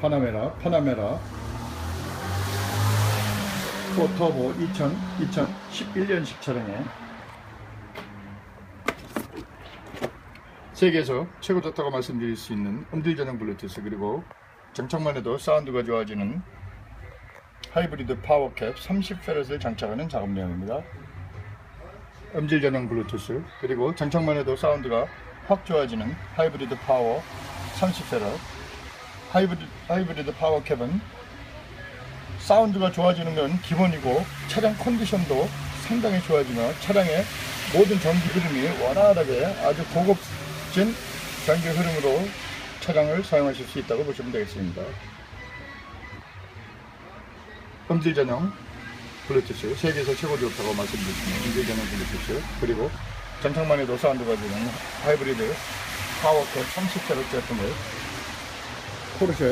파나메라, 파나메라. 포터보 2000, 2011년식 차량에. 세계에서 최고 좋다고 말씀드릴 수 있는 음질 전용 블루투스 그리고 장착만 해도 사운드가 좋아지는 하이브리드 파워캡 30페럿을 장착하는 작업 내용입니다. 음질 전용 블루투스 그리고 장착만 해도 사운드가 확 좋아지는 하이브리드 파워 30페럿 하이브리드, 하이브리드 파워 캡은 사운드가 좋아지는 건 기본이고 차량 컨디션도 상당히 좋아지며 차량의 모든 전기 흐름이 원활하게 아주 고급진 전기 흐름으로 차량을 사용하실 수 있다고 보시면 되겠습니다. 음질 전용 블루투스 세계에서 최고 좋다고 말씀드렸습니다. 음질 전용 블루투스 그리고 장착만 해도 사운드가 주는 하이브리드 파워캡 30kW 제품을 포르쉐